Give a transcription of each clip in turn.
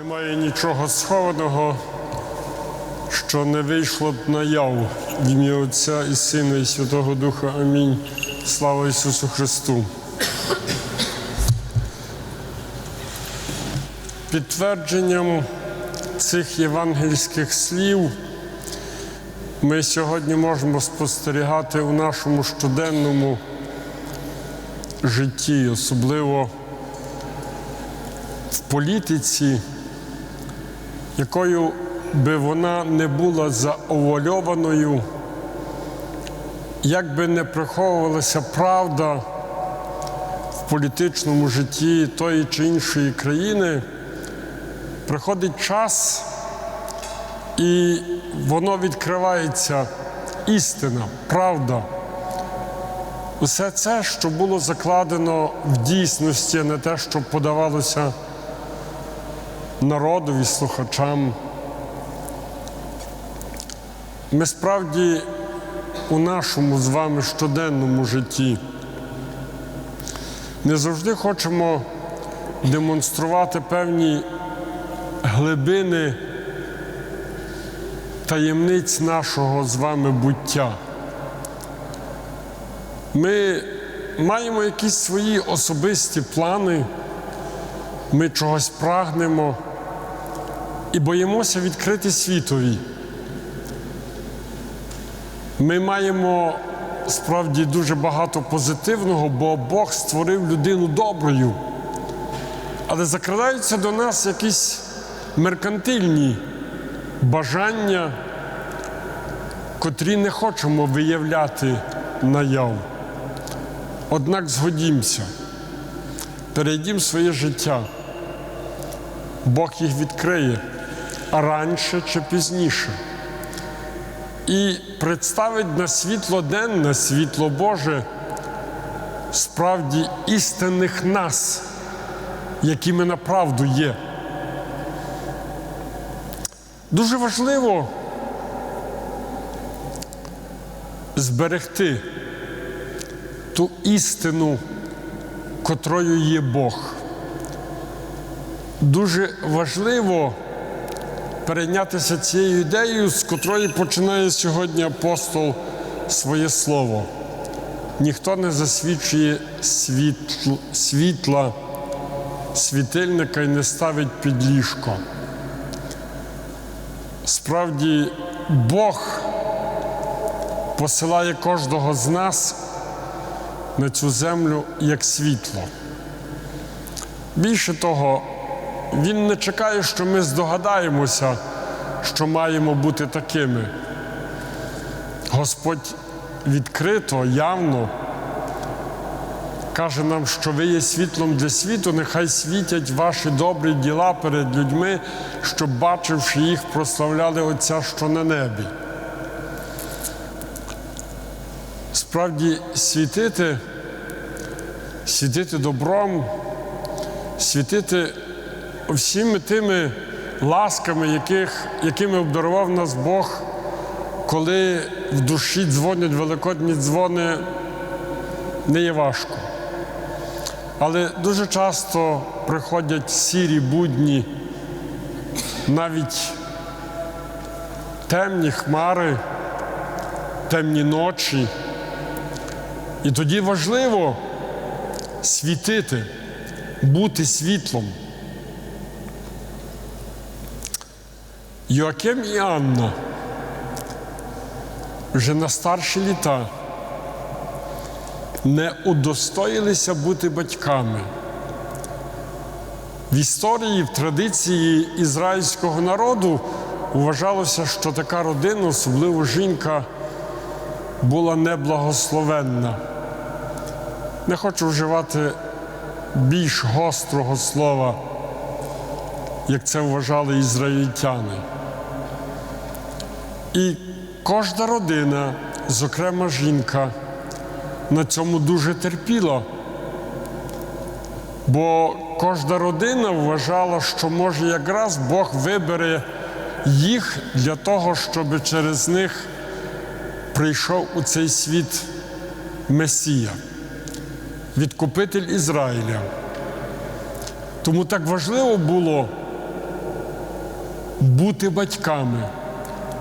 Немає нічого схованого, що не вийшло б наяву в ім'я Отця і Сина, і Святого Духа. Амінь. Слава Ісусу Христу. Підтвердженням цих євангельських слів ми сьогодні можемо спостерігати у нашому щоденному житті, особливо в політиці, якою би вона не була заовольованою, як би не приховувалася правда в політичному житті тої чи іншої країни, приходить час і воно відкривається істина, правда. Усе це, що було закладено в дійсності, не те, що подавалося народові, слухачам. Ми справді у нашому з вами щоденному житті не завжди хочемо демонструвати певні глибини таємниць нашого з вами буття. Ми маємо якісь свої особисті плани, ми чогось прагнемо і боїмося відкрити світові. Ми маємо справді дуже багато позитивного, бо Бог створив людину доброю. Але закрадаються до нас якісь меркантильні бажання, котрі не хочемо виявляти наяв. Однак згодімося, перейдімо своє життя. Бог їх відкриє раніше чи пізніше. І представить на світло день, на світло Боже справді істинних нас, якими направду є. Дуже важливо зберегти ту істину, котрою є Бог. Дуже важливо перейнятися цією ідеєю, з котрої починає сьогодні апостол своє слово. Ніхто не засвідчує світл, світла, світильника і не ставить під ліжко. Справді, Бог посилає кожного з нас на цю землю як світло. Більше того, Він не чекає, що ми здогадаємося, що маємо бути такими. Господь відкрито, явно каже нам, що ви є світлом для світу, нехай світять ваші добрі діла перед людьми, щоб, бачивши їх, прославляли Отця, що на небі. Справді світити, світити добром, світити всіми тими ласками, яких, якими обдарував нас Бог, коли в душі дзвонять великодні дзвони, не є важко. Але дуже часто приходять сірі будні, навіть темні хмари, темні ночі. І тоді важливо світити, бути світлом. Йоаким і Анна вже на старші літа не удостоїлися бути батьками. В історії, в традиції ізраїльського народу вважалося, що така родина, особливо жінка, була неблагословенна. Не хочу вживати більш гострого слова, як це вважали ізраїльтяни. І кожна родина, зокрема жінка, на цьому дуже терпіла, бо кожна родина вважала, що може якраз Бог вибере їх для того, щоб через них прийшов у цей світ Месія, відкупитель Ізраїля. Тому так важливо було бути батьками,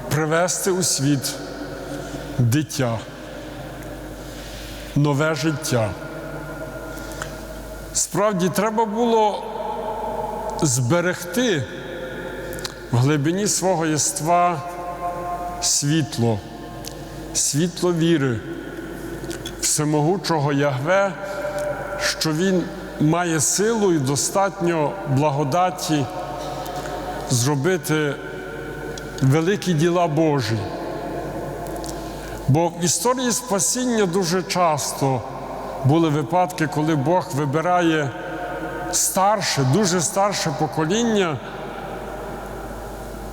привести у світ дитя, нове життя. Справді треба було зберегти в глибині свого єства світло, світло віри, всемогучого Ягве, що Він має силу і достатньо благодаті зробити великі діла Божі. Бо в історії спасіння дуже часто були випадки, коли Бог вибирає старше, дуже старше покоління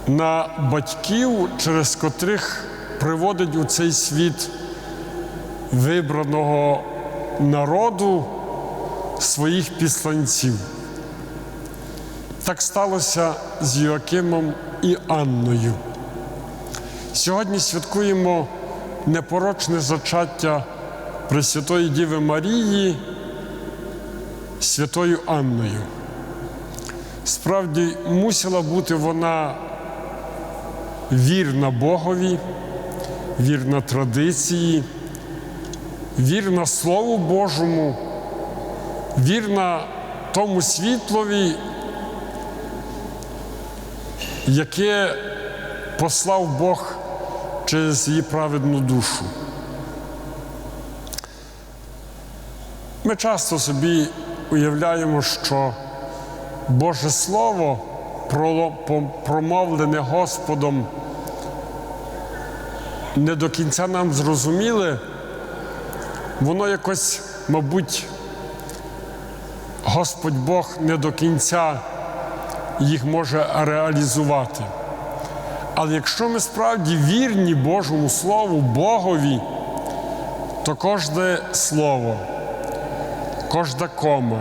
на батьків, через котрих приводить у цей світ вибраного народу своїх післанців. Так сталося з Йоакимом і Анною. Сьогодні святкуємо непорочне зачаття Пресвятої Діви Марії святою Анною. Справді мусила бути вона вірна Богові, вірна традиції, вірна Слову Божому, вірна тому світлові, яке послав Бог через її праведну душу. Ми часто собі уявляємо, що Боже Слово, промовлене Господом, не до кінця нам зрозуміле, воно якось, мабуть, Господь Бог не до кінця їх може реалізувати. Але якщо ми справді вірні Божому Слову, Богові, то кожне слово, кожна кома,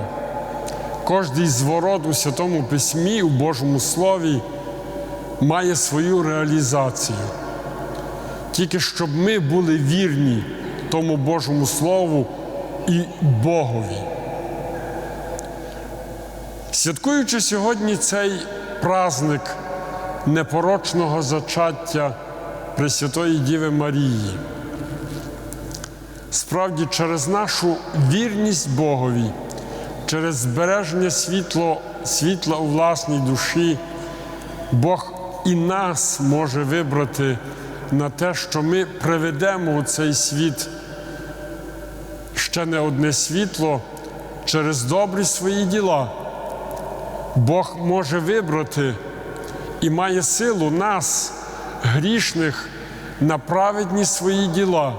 кожний зворот у Святому Письмі, у Божому Слові має свою реалізацію. Тільки щоб ми були вірні тому Божому Слову і Богові. Святкуючи сьогодні цей праздник непорочного зачаття Пресвятої Діви Марії, справді через нашу вірність Богові, через збереження світло, світла у власній душі, Бог і нас може вибрати на те, що ми приведемо у цей світ ще не одне світло через добрі свої діла. Бог може вибрати і має силу нас, грішних, на праведні свої діла.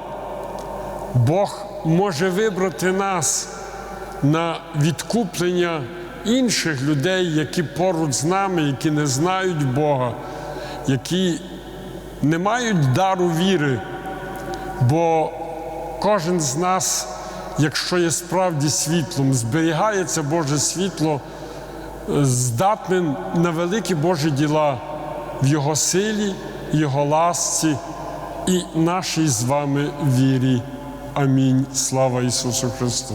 Бог може вибрати нас на відкуплення інших людей, які поруч з нами, які не знають Бога, які не мають дару віри, бо кожен з нас, якщо є справді світлом, зберігається Боже світло здатним на великі Божі діла в Його силі, Його ласці і нашій з вами вірі. Амінь. Слава Ісусу Христу!